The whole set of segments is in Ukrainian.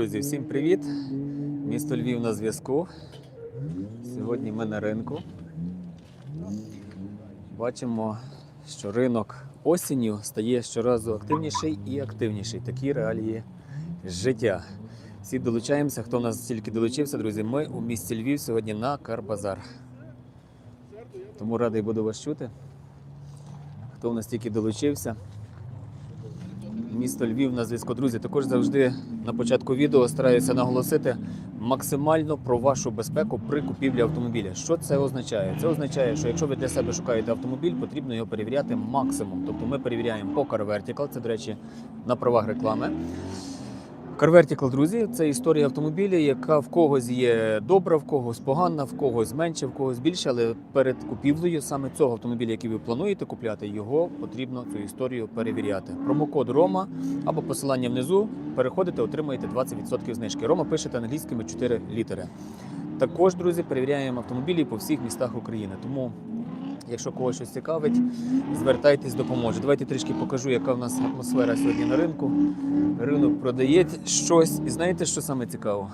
друзі, всім привіт! Місто Львів на зв'язку. Сьогодні ми на ринку. Бачимо, що ринок осінню стає щоразу активніший і активніший. Такі реалії життя. Всі долучаємося. Хто нас тільки долучився, друзі, ми у місті Львів сьогодні на Карбазар. Тому радий буду вас чути. Хто в нас тільки долучився. Місто Львів на зв'язку. Друзі, також завжди на початку відео стараюся наголосити максимально про вашу безпеку при купівлі автомобіля. Що це означає? Це означає, що якщо ви для себе шукаєте автомобіль, потрібно його перевіряти максимум. Тобто ми перевіряємо по Car Vertical, це, до речі, на правах реклами. Car друзі, це історія автомобіля, яка в когось є добра, в когось погана, в когось менше, в когось більше. Але перед купівлею саме цього автомобіля, який ви плануєте купляти, його потрібно цю історію перевіряти. Промокод Рома або посилання внизу. Переходите, отримаєте 20% знижки. Рома пишете англійськими 4 літери. Також, друзі, перевіряємо автомобілі по всіх містах України. Тому, якщо когось щось цікавить, звертайтесь, допоможе. Давайте трішки покажу, яка в нас атмосфера сьогодні на ринку. Ринок продає щось. І знаєте, що саме цікаво?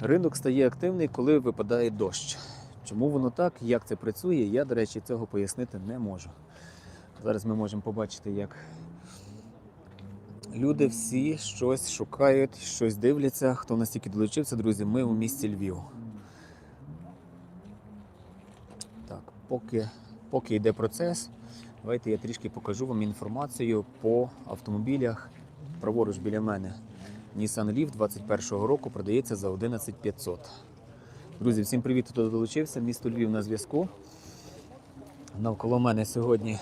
Ринок стає активний, коли випадає дощ. Чому воно так, як це працює, я, до речі, цього пояснити не можу. Зараз ми можемо побачити, як люди всі щось шукають, щось дивляться. Хто настільки долучився, друзі, ми у місті Львів. Так, поки, поки йде процес, давайте я трішки покажу вам інформацію по автомобілях. Праворуч біля мене Nissan Leaf 21-го року продається за 11500. Друзі, всім привіт, хто долучився. Місто Львів на зв'язку. Навколо мене сьогодні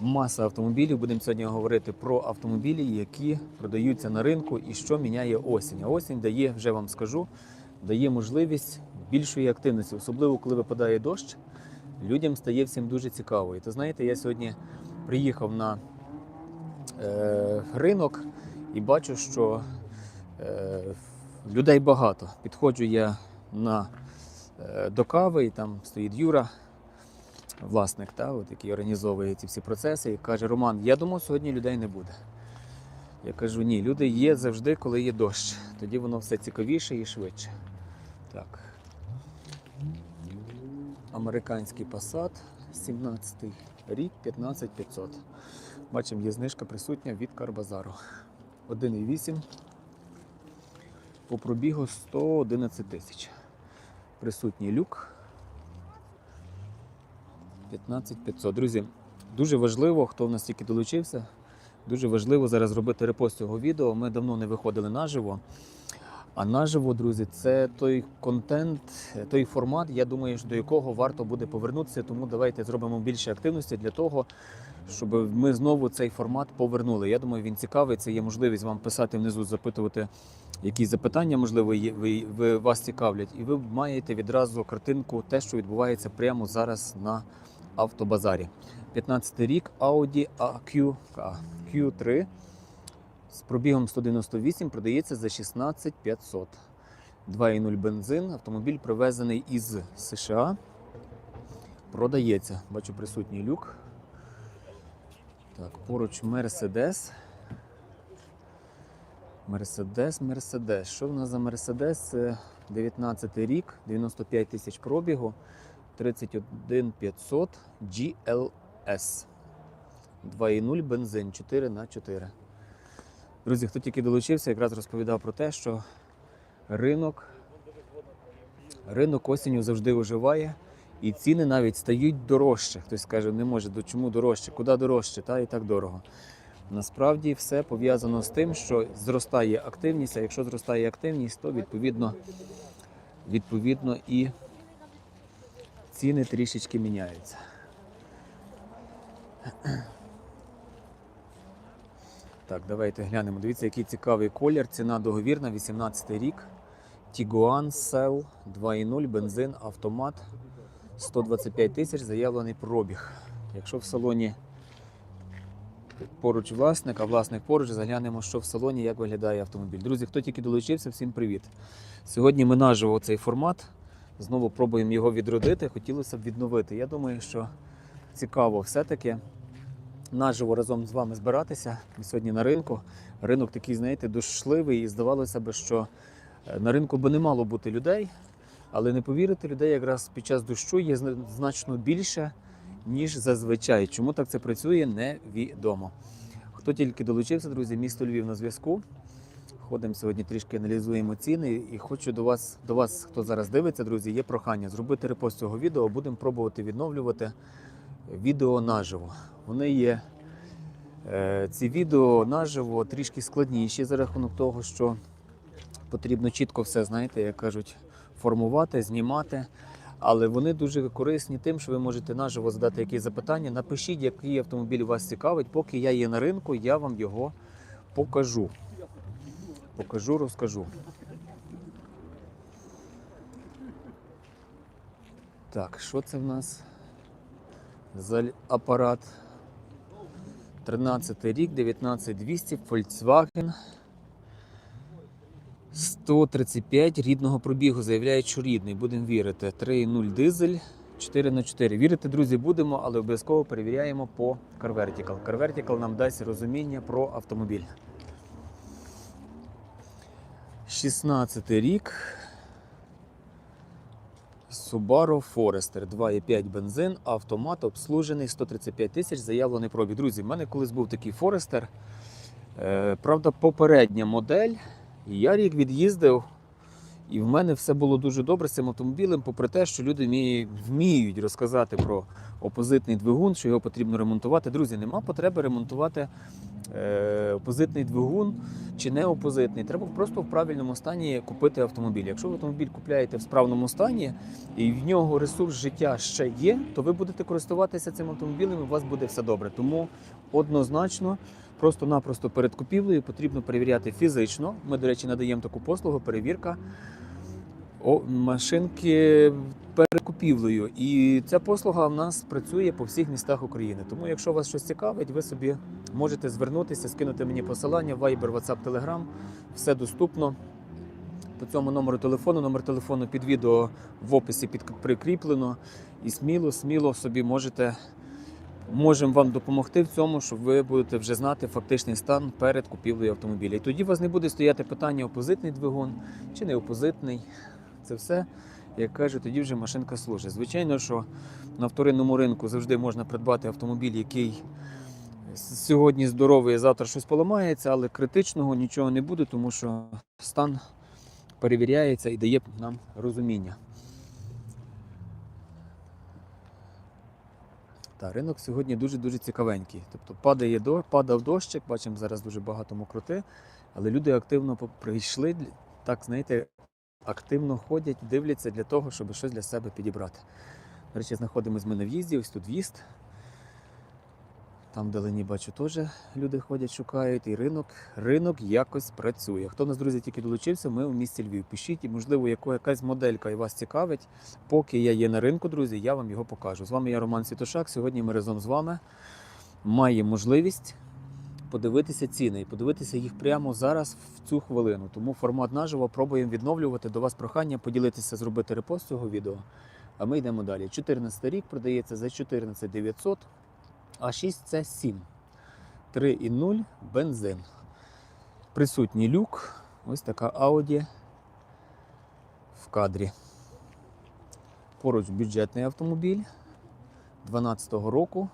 маса автомобілів. Будемо сьогодні говорити про автомобілі, які продаються на ринку і що міняє осінь. А осінь дає, вже вам скажу, дає можливість більшої активності, особливо коли випадає дощ. Людям стає всім дуже цікаво. І то знаєте, я сьогодні приїхав на е, ринок і бачу, що е, людей багато. Підходжу я на, е, до кави, і там стоїть Юра, власник, та, от, який організовує ці всі процеси, і каже: Роман, я думав, сьогодні людей не буде. Я кажу, ні, люди є завжди, коли є дощ. Тоді воно все цікавіше і швидше. Так. Американський Passat, 17 й рік, 15500. Бачимо, є знижка присутня від Карбазару. 1,8 по пробігу 111 тисяч. Присутній люк 15500. Друзі, дуже важливо, хто в нас тільки долучився. Дуже важливо зараз зробити репост цього відео. Ми давно не виходили наживо. А наживо, друзі, це той контент, той формат, я думаю, до якого варто буде повернутися. Тому давайте зробимо більше активності для того, щоб ми знову цей формат повернули. Я думаю, він цікавий. Це є можливість вам писати внизу, запитувати якісь запитання, можливо, ви, ви вас цікавлять, і ви маєте відразу картинку, те, що відбувається прямо зараз на автобазарі. 15 рік Audi AQ, а, Q3 з пробігом 198 продається за 16 500. 2,0 бензин. Автомобіль привезений із США. Продається. Бачу присутній люк. Так, поруч Мерседес. Мерседес, Мерседес. Що в нас за Мерседес? Це 19 рік, 95 тисяч пробігу, 31 500 GLS. 2,0 бензин 4 на 4 Друзі, хто тільки долучився, якраз розповідав про те, що ринок, ринок осінню завжди оживає, і ціни навіть стають дорожче. Хтось каже, не може, до чому дорожче, куди дорожче, та і так дорого. Насправді все пов'язано з тим, що зростає активність, а якщо зростає активність, то відповідно, відповідно і ціни трішечки міняються. Так, давайте глянемо. Дивіться, який цікавий колір. Ціна договірна, 18 рік. Tiguan Cell 2.0, бензин, автомат. 125 тисяч, заявлений пробіг. Якщо в салоні поруч власник, а власник поруч, заглянемо, що в салоні, як виглядає автомобіль. Друзі, хто тільки долучився, всім привіт. Сьогодні ми наживо цей формат. Знову пробуємо його відродити. Хотілося б відновити. Я думаю, що цікаво все-таки наживо разом з вами збиратися. Сьогодні на ринку. Ринок такий, знаєте, душливий, і здавалося б, що е, на ринку би не мало бути людей. Але не повірите, людей якраз під час дощу є значно більше, ніж зазвичай. Чому так це працює, невідомо. Хто тільки долучився, друзі, місто Львів на зв'язку. Ходимо сьогодні трішки аналізуємо ціни. І хочу до вас, до вас, хто зараз дивиться, друзі, є прохання зробити репост цього відео. Будемо пробувати відновлювати відео наживо. Вони є. е, Ці відео наживо трішки складніші за рахунок того, що потрібно чітко все, знаєте, як кажуть, формувати, знімати. Але вони дуже корисні тим, що ви можете наживо задати якісь запитання. Напишіть, який автомобіль вас цікавить. Поки я є на ринку, я вам його покажу. Покажу, розкажу. Так, що це в нас апарат? 13 рік, 19200, Volkswagen. 135 рідного пробігу. Заявляють, що рідний. Будемо вірити. 3.0 дизель, 4 на 4 Вірити, друзі, будемо, але обов'язково перевіряємо по CarVertical. CarVertical нам дасть розуміння про автомобіль. 16 рік. Subaru Forester 2,5 бензин, автомат обслужений 135 тисяч, заявлений пробіг. Друзі, в мене колись був такий Forester. Е, правда, попередня модель. Я рік від'їздив, і в мене все було дуже добре з цим автомобілем, попри те, що люди вміють, розказати про опозитний двигун, що його потрібно ремонтувати. Друзі, нема потреби ремонтувати е, опозитний двигун чи не опозитний. Треба просто в правильному стані купити автомобіль. Якщо ви автомобіль купляєте в справному стані і в нього ресурс життя ще є, то ви будете користуватися цим автомобілем, і у вас буде все добре. Тому однозначно. Просто-напросто перед купівлею потрібно перевіряти фізично. Ми, до речі, надаємо таку послугу, перевірка о, машинки перед купівлею. І ця послуга в нас працює по всіх містах України. Тому, якщо вас щось цікавить, ви собі можете звернутися, скинути мені посилання, Viber, WhatsApp, Telegram. Все доступно. По цьому номеру телефону, номер телефону під відео в описі під, прикріплено. І сміло, сміло собі можете можемо вам допомогти в цьому, щоб ви будете вже знати фактичний стан перед купівлею автомобіля. І тоді у вас не буде стояти питання опозитний двигун чи не опозитний. Це все, як кажуть, тоді вже машинка служить. Звичайно, що на вторинному ринку завжди можна придбати автомобіль, який сьогодні здоровий, а завтра щось поламається, але критичного нічого не буде, тому що стан перевіряється і дає нам розуміння. Та, ринок сьогодні дуже-дуже цікавенький. Тобто падає до, падав дощик, бачимо зараз дуже багато мокроти, але люди активно прийшли, так знаєте, активно ходять, дивляться для того, щоб щось для себе підібрати. До речі, знаходимося ми на в'їзді, ось тут в'їзд. Там вдалині бачу теж люди ходять, шукають, і ринок, ринок якось працює. Хто нас, друзі, тільки долучився, ми у місті Львів. Пишіть, і, можливо, якась моделька і вас цікавить. Поки я є на ринку, друзі, я вам його покажу. З вами я Роман Світошак. Сьогодні ми разом з вами маємо можливість подивитися ціни і подивитися їх прямо зараз в цю хвилину. Тому формат наживо пробуємо відновлювати. До вас прохання поділитися, зробити репост цього відео. А ми йдемо далі. 14 рік продається за 14 900, а 6 це 7. 3,0 бензин. Присутній люк. Ось така Audi в кадрі. Поруч бюджетний автомобіль 12-го року.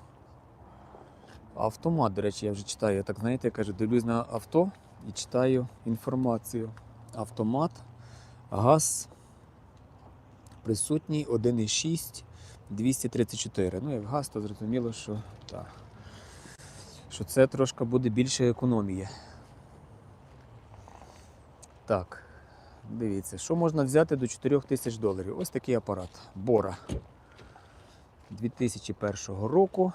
Автомат, до речі, я вже читаю, я так знаєте, я кажу, дивлюсь на авто і читаю інформацію. Автомат, газ присутній 1,6 234. Ну, як газ, то зрозуміло, що, так, що це трошки буде більше економії. Так, дивіться, що можна взяти до 4 тисяч доларів. Ось такий апарат. Бора 2001 року.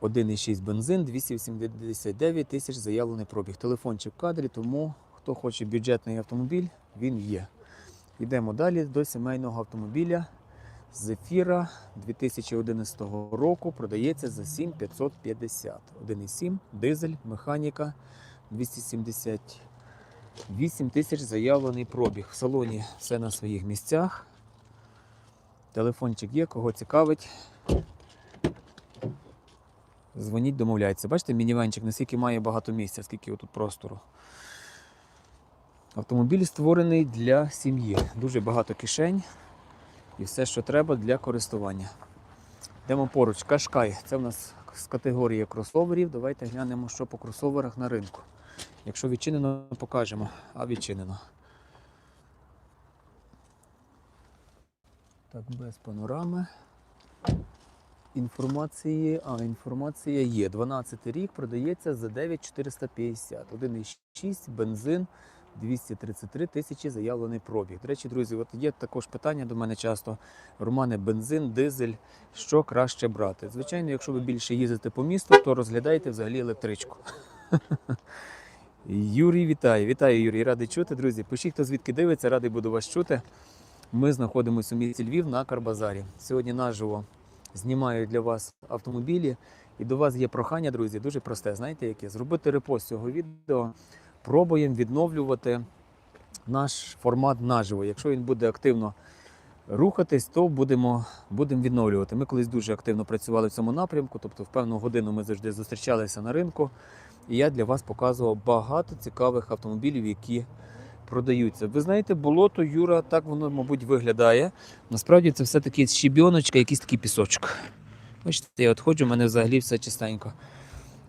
1,6 бензин, 289 тисяч заявлений пробіг. Телефончик в кадрі, тому хто хоче бюджетний автомобіль, він є. Йдемо далі до сімейного автомобіля. Зефіра 2011 року продається за 7550. 1,7 дизель, механіка 278 тисяч заявлений пробіг. В салоні все на своїх місцях. Телефончик є, кого цікавить. Дзвоніть, домовляйтеся. Бачите, мінівенчик, наскільки має багато місця, скільки тут простору. Автомобіль створений для сім'ї. Дуже багато кишень і все, що треба для користування. Йдемо поруч. Кашкай. Це в нас з категорії кросоверів. Давайте глянемо, що по кросоверах на ринку. Якщо відчинено, покажемо. А відчинено. Так, без панорами. Інформації, а інформація є. 12 рік продається за 9450. 1,6 бензин 233 тисячі заявлений пробіг. До речі, друзі, от є також питання до мене часто. Романе, бензин, дизель, що краще брати? Звичайно, якщо ви більше їздите по місту, то розглядайте взагалі електричку. Юрій, вітаю. Вітаю, Юрій. Радий чути, друзі. Пишіть, хто звідки дивиться, радий буду вас чути. Ми знаходимося у місті Львів на Карбазарі. Сьогодні наживо знімаю для вас автомобілі. І до вас є прохання, друзі, дуже просте. Знаєте, яке? Зробити репост цього відео. Пробуємо відновлювати наш формат наживо. Якщо він буде активно рухатись, то будемо, будемо відновлювати. Ми колись дуже активно працювали в цьому напрямку, тобто в певну годину ми завжди зустрічалися на ринку. І я для вас показував багато цікавих автомобілів, які продаються. Ви знаєте, болото Юра, так воно, мабуть, виглядає. Насправді це все таки щебіночка, якийсь такий пісочок. Бачите, я от ходжу, у мене взагалі все чистенько.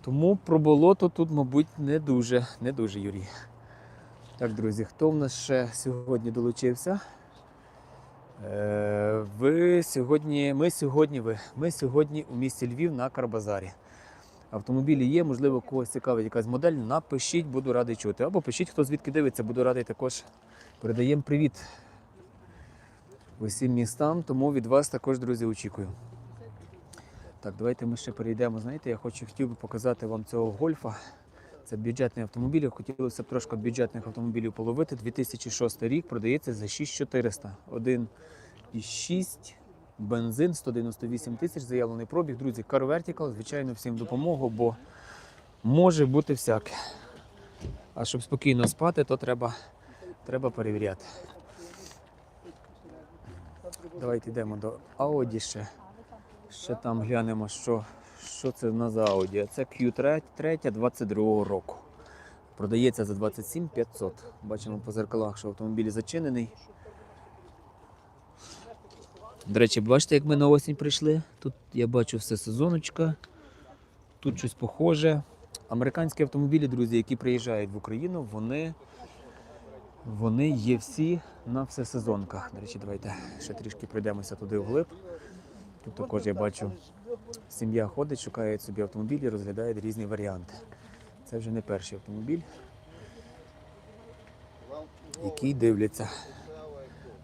Тому про болото тут, мабуть, не дуже, не дуже, Юрій. Так, друзі, хто в нас ще сьогодні долучився? Е, ви сьогодні, ми сьогодні, ви, ми сьогодні у місті Львів на Карбазарі. Автомобілі є, можливо, когось цікавить якась модель. Напишіть, буду радий чути. Або пишіть, хто звідки дивиться, буду радий також. Передаємо привіт усім містам, тому від вас також, друзі, очікую. Так, давайте ми ще перейдемо. Знаєте, я хочу хотів би показати вам цього гольфа. Це бюджетний автомобіль. Хотілося б трошки бюджетних автомобілів половити. 2006 рік продається за 6400. 1,6 бензин 198 тисяч, заявлений пробіг. Друзі, Car Vertical, звичайно, всім допомогу, бо може бути всяке. А щоб спокійно спати, то треба, треба перевіряти. Давайте йдемо до Audi ще. Ще там глянемо, що, що це в нас за Audi. Це Q3 22 року. Продається за 27 500. Бачимо по зеркалах, що автомобіль зачинений. До речі, бачите, як ми на осінь прийшли? Тут я бачу все сезоночка, тут щось похоже. Американські автомобілі, друзі, які приїжджають в Україну, вони, вони є всі на всесезонках. До речі, давайте ще трішки пройдемося туди вглиб. Тут також я бачу, сім'я ходить, шукає собі автомобілі, розглядає різні варіанти. Це вже не перший автомобіль, який дивляться.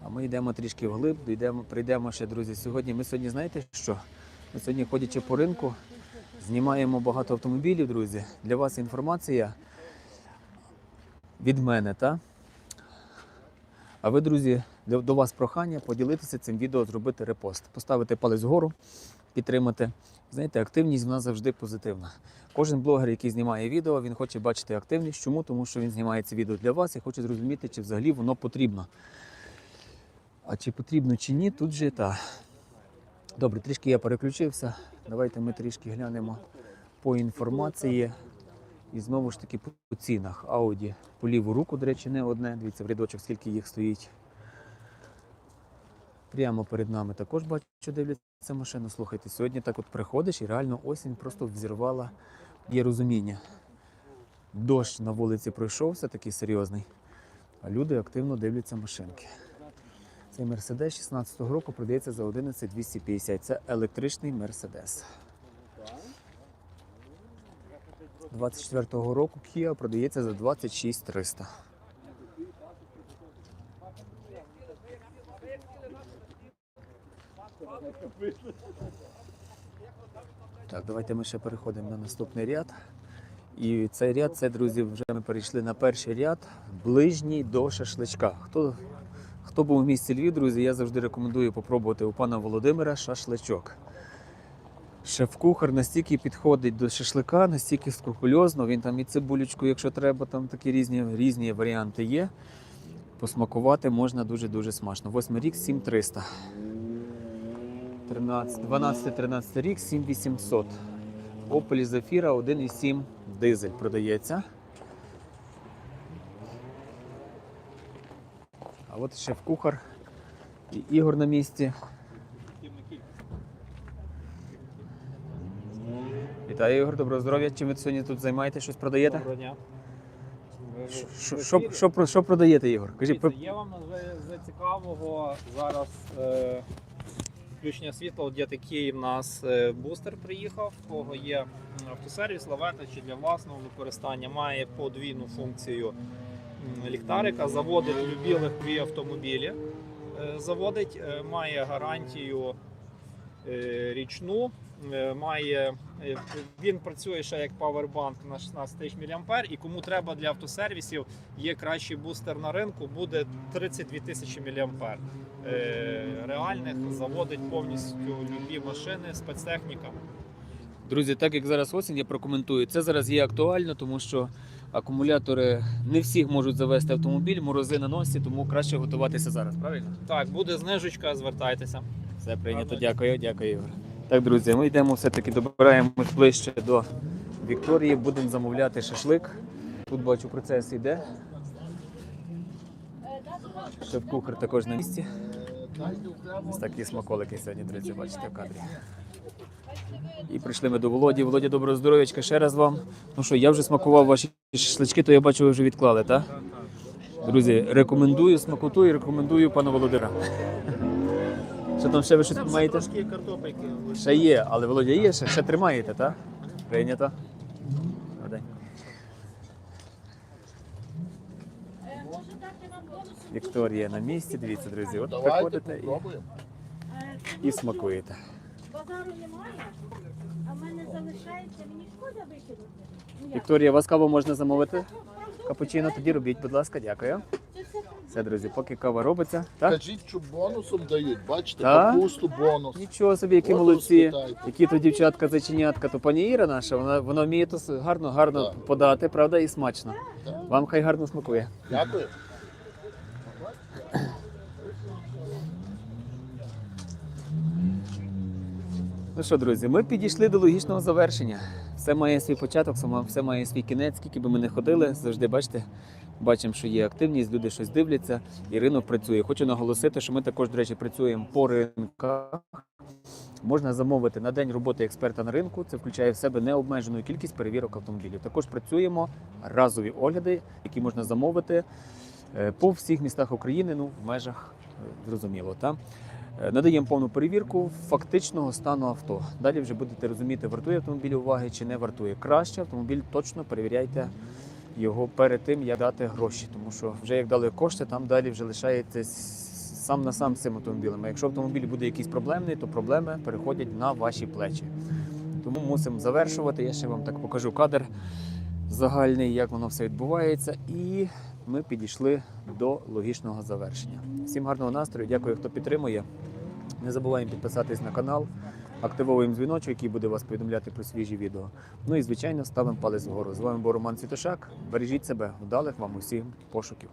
А ми йдемо трішки вглиб, дійдемо, прийдемо ще, друзі. Сьогодні ми сьогодні знаєте що? Ми сьогодні, ходячи по ринку, знімаємо багато автомобілів, друзі. Для вас інформація від мене, та? А ви, друзі, до вас прохання поділитися цим відео, зробити репост, поставити палець вгору, підтримати. Знаєте, активність в нас завжди позитивна. Кожен блогер, який знімає відео, він хоче бачити активність. Чому? Тому що він знімає це відео для вас і хоче зрозуміти, чи взагалі воно потрібно. А чи потрібно чи ні, тут же та. Добре, трішки я переключився. Давайте ми трішки глянемо по інформації. І знову ж таки по цінах. Audi по ліву руку, до речі, не одне. Дивіться, в рядочок, скільки їх стоїть. Прямо перед нами також бачу, дивляться машину. Слухайте, сьогодні так от приходиш і реально осінь просто взірвала є розуміння. Дощ на вулиці пройшовся, такий серйозний, а люди активно дивляться машинки. Цей Мерседес 16-го року продається за 11250. Це електричний Мерседес. 24-го року Kia продається за 26300. Так, давайте ми ще переходимо на наступний ряд. І цей ряд, це, друзі, вже ми перейшли на перший ряд, ближній до шашличка. Хто, хто був в місті Львів, друзі, я завжди рекомендую попробувати у пана Володимира шашличок. Шеф-кухар настільки підходить до шашлика, настільки скрупульозно, він там і цибулечку, якщо треба, там такі різні, різні варіанти є. Посмакувати можна дуже-дуже смачно. Восьмий рік 7300. 13, 12-13 рік 7800. Opel Zafira 1.7 дизель продається. А от шеф-кухар і Ігор на місці. Вітаю, Ігор, доброго здоров'я. Чим ви сьогодні тут займаєтесь? Щось продаєте? Доброго дня. Що, що, що, що продаєте, Ігор? Кажіть, Дивіться, є вам з, з цікавого зараз е, включення світла. Є такий в нас е, бустер приїхав, в кого є автосервіс, лавета чи для власного використання. Має подвійну функцію ліхтарика, заводить любі легкові автомобілі. Е, заводить, е, має гарантію річну. Має він працює ще як павербанк на 16 тисяч мА, і кому треба для автосервісів, є кращий бустер на ринку, буде 32 тисячі мА. Е, Реальних заводить повністю любі машини, спецтехніка. Друзі, так як зараз осінь, я прокоментую. Це зараз є актуально, тому що акумулятори не всіх можуть завести автомобіль, морози на носі, тому краще готуватися зараз, правильно? Так, буде знижечка, звертайтеся. Все прийнято, Гарно. дякую, дякую, Ігор. Так, друзі, ми йдемо все-таки добираємось ближче до Вікторії, будемо замовляти шашлик. Тут бачу, процес йде. Шеф-кухар також на місці. Ось такі смаколики сьогодні, друзі, бачите в кадрі. І прийшли ми до Володі. Володя, доброго здоров'ячка ще раз вам. Ну що, я вже смакував ваші шашлички, то я бачу, ви вже відклали, так? Друзі, рекомендую смакоту і рекомендую пана Володира. Що там ще ви щось маєте? Ще є, але Володя є, ще, ще тримаєте, так? Прийнято. Добрий день. Вікторія на місці, дивіться, друзі. От Давайте приходите і, і смакуєте. Базару немає, а в мене залишається, мені шкода викинути. Ну? Вікторія, вас каву можна замовити? Капучино, тоді робіть, будь ласка, дякую. Це все друзі, поки кава робиться. Так? Кажіть, що бонусом дають. Бачите, Так. капусту бонус. Нічого собі, які От молодці. Які то дівчатка заченятка, то пані Іра наша, вона, вона вміє то гарно, гарно Так. подати, правда, і смачно. Так. Вам хай гарно смакує. Дякую. Ну що, друзі, ми підійшли до логічного завершення. Все має свій початок, все має свій кінець. Скільки би ми не ходили, завжди бачите, бачимо, що є активність, люди щось дивляться, і ринок працює. Хочу наголосити, що ми також, до речі, працюємо по ринках. Можна замовити на день роботи експерта на ринку. Це включає в себе необмежену кількість перевірок автомобілів. Також працюємо разові огляди, які можна замовити е, по всіх містах України, ну в межах е, зрозуміло. Та? Е, Надаємо повну перевірку фактичного стану авто. Далі вже будете розуміти, вартує автомобіль уваги чи не вартує. Краще автомобіль точно перевіряйте його перед тим, як дати гроші. Тому що вже як дали кошти, там далі вже лишаєте сам на сам з цим автомобілем. Якщо автомобіль буде якийсь проблемний, то проблеми переходять на ваші плечі. Тому мусимо завершувати. Я ще вам так покажу кадр загальний, як воно все відбувається. І ми підійшли до логічного завершення. Всім гарного настрою, дякую, хто підтримує. Не забуваємо підписатись на канал, активовуємо дзвіночок, який буде вас повідомляти про свіжі відео. Ну і звичайно ставимо палець вгору. З вами був Роман Світошак. Бережіть себе, вдалих вам усім пошуків.